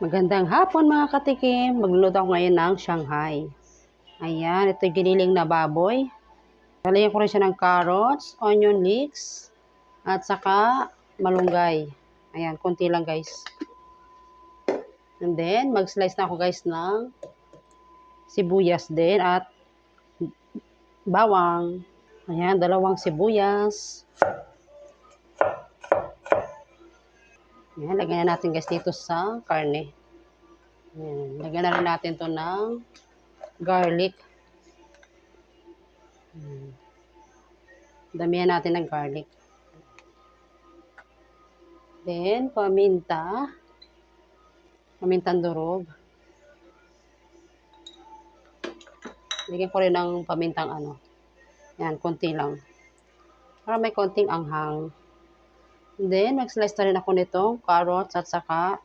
Magandang hapon mga katikim. Magluluto ako ngayon ng Shanghai. Ayan, ito yung giniling na baboy. Lalagyan ko rin siya ng carrots, onion leeks, at saka malunggay. Ayan, konti lang guys. And then, mag-slice na ako guys ng sibuyas din at bawang. Ayan, dalawang sibuyas. Ayan, lagyan na natin guys dito sa karne. Ayan, lagyan na rin natin to ng garlic. Ayan. Damihan natin ng garlic. Then, paminta. Pamintang durog. Lagyan ko rin ng pamintang ano. Yan, konti lang. Para may konting anghang. Then, mag-slice na rin ako nitong carrots at saka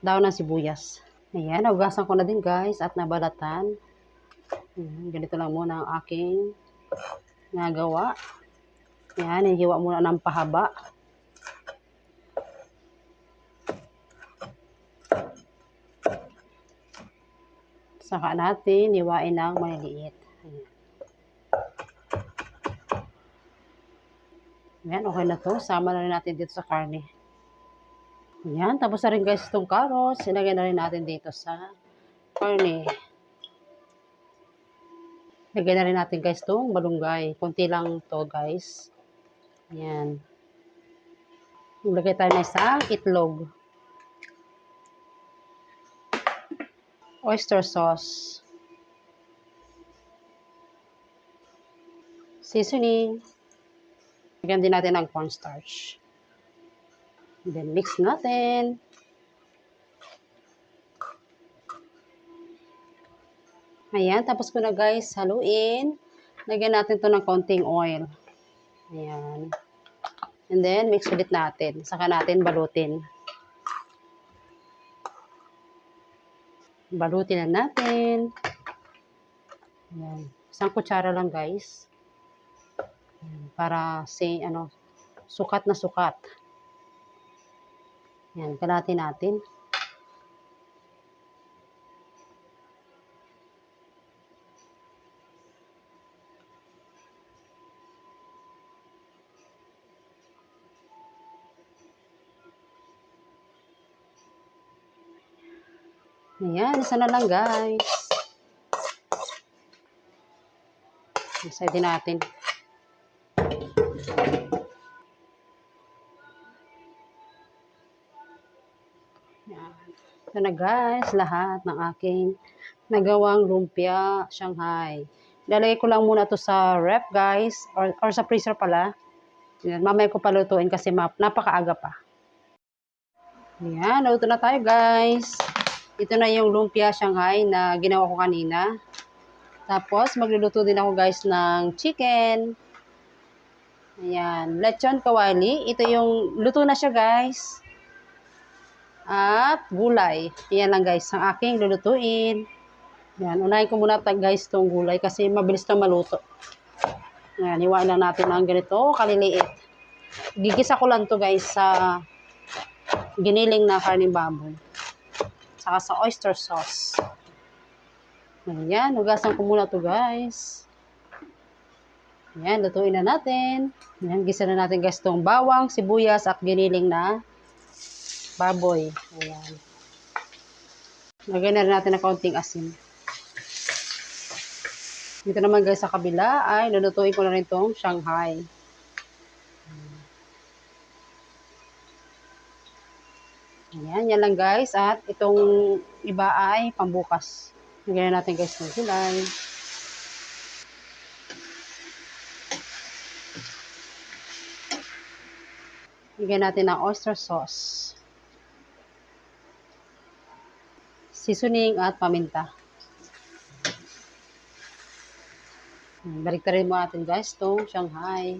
daon ng sibuyas. Ayan, naugasan ko na din guys at nabalatan. Ayan, ganito lang muna ang aking nagawa. Ayan, hihiwa muna ng pahaba. Saka natin hiwain ng maliliit. Ayan. Ayan, okay na to. Sama na rin natin dito sa karne. Ayan, tapos na rin guys itong carrots. Sinagay na rin natin dito sa karne. Lagyan na rin natin guys itong malunggay. Kunti lang to guys. Ayan. Lagay tayo na isang itlog. Oyster sauce. Seasoning. Lagyan din natin ng cornstarch. Then, mix natin. Ayan, tapos ko na guys, haluin. Lagyan natin to ng konting oil. Ayan. And then, mix ulit natin. Saka natin balutin. Balutin na natin. Ayan. Isang kutsara lang guys. Para si ano sukat na sukat. Yan, kalatin natin. Ayan, isa na lang guys. Isa din natin. Ito na guys, lahat ng aking nagawang lumpia Shanghai. Lalagay ko lang muna to sa rep guys, or, or sa freezer pala. Yan, mamaya ko palutuin kasi map, napakaaga pa. Yan, luto na tayo guys. Ito na yung lumpia Shanghai na ginawa ko kanina. Tapos, magluluto din ako guys ng chicken. Ayan, lechon kawali. Ito yung, luto na siya guys. At gulay. Ayan lang guys, ang aking lulutuin. Ayan, unahin ko muna guys tong gulay kasi mabilis na maluto. Ayan, iwain lang natin ng ganito, kaliliit. Gigisa ko lang to guys sa giniling na karning baboy. Saka sa oyster sauce. Ayan, hugasan ko muna to guys. Ayan, lutuin na natin. Ayan, gisa na natin guys tong bawang, sibuyas at giniling na baboy. Ayan. Lagyan na rin natin ng kaunting asin. Dito naman guys sa kabila ay lulutuin ko na rin tong Shanghai. Ayan, yan lang guys. At itong iba ay pambukas. Lagyan na natin guys ng gulay. Lagyan natin ng oyster sauce. Seasoning at paminta. Balik rin mo natin guys itong Shanghai.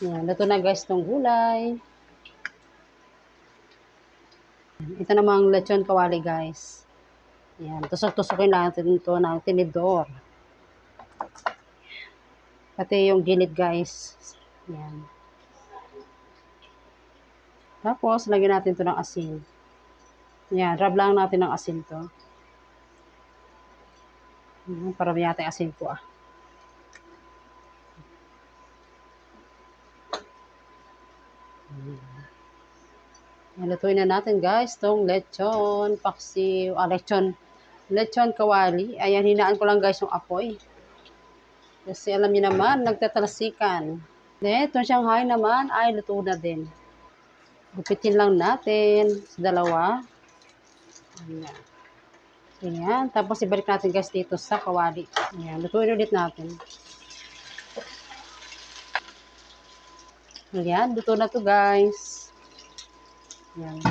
Yan, luto na guys itong gulay. Ito namang lechon kawali guys. Yan, tusok-tusokin natin ito ng tinidor. Pati yung gilid guys. Yan. Tapos, lagyan natin to ng asin. Yan, rub lang natin ng asin to. Yan, para may yata yung asin ko ah. Yan, lutuin na natin guys, tong lechon, paksiw, ah, lechon, lechon kawali. Ayan, hinaan ko lang guys yung apoy. Kasi alam niyo naman, nagtatalasikan. Then, itong Shanghai naman ay luto na din. Gupitin lang natin sa dalawa. Ayan. Ayan. Tapos ibalik natin guys dito sa kawali. Ayan. Lutuin ulit natin. Ayan. Luto na to guys. Ayan.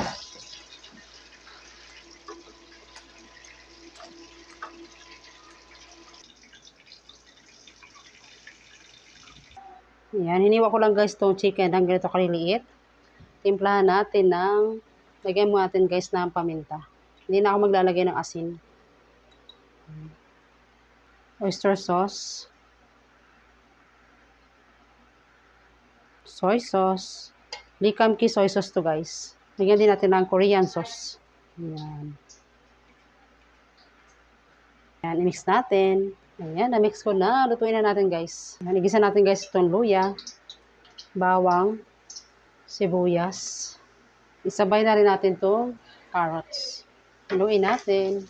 Ayan. Hiniwa ko lang guys tong chicken ng ganito kaliliit. Timplahan natin ng lagyan mo natin guys ng paminta. Hindi na ako maglalagay ng asin. Oyster sauce. Soy sauce. Likamki soy sauce to guys. Lagyan din natin ng Korean sauce. Ayan. Ayan, i-mix natin. Ayan, na-mix ko na. Lutuin na natin guys. Ayan, igisa natin guys itong luya, bawang, sibuyas. Isabay na rin natin itong carrots. Haluin natin.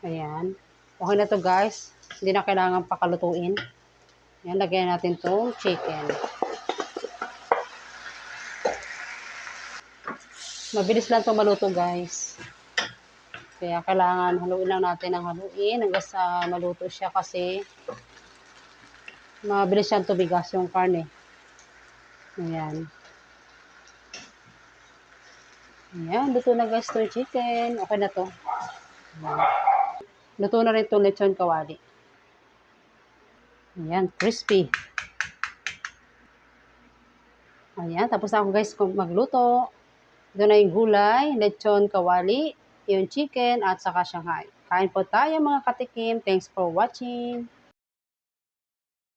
Ayan. Okay na to guys. Hindi na kailangan pakalutuin. Ayan, lagyan natin itong chicken. Mabilis lang itong maluto guys. Kaya kailangan haluin lang natin ang haluin hanggang sa maluto siya kasi mabilis siyang tubigas yung karne. Ayan. Ayan, luto na guys itong chicken. Okay na to. Ayan. Luto na rin itong lechon kawali. Ayan, crispy. Ayan, tapos na ako guys magluto. Ito na yung gulay, lechon kawali, yung chicken, at saka Shanghai. Kain po tayo mga katikim. Thanks for watching.